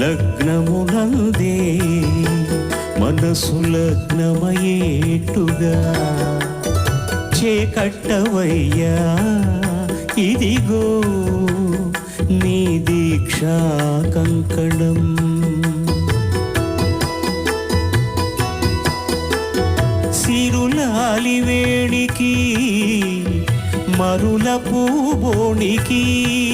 లగ్నమునందే మనసు లగ్నమయేట్టుగా చేకట్టవయ్యా ఇదిగో నీ దీక్షా కంకణం. సిరులాలి వేడికి మరుల పూబోణికి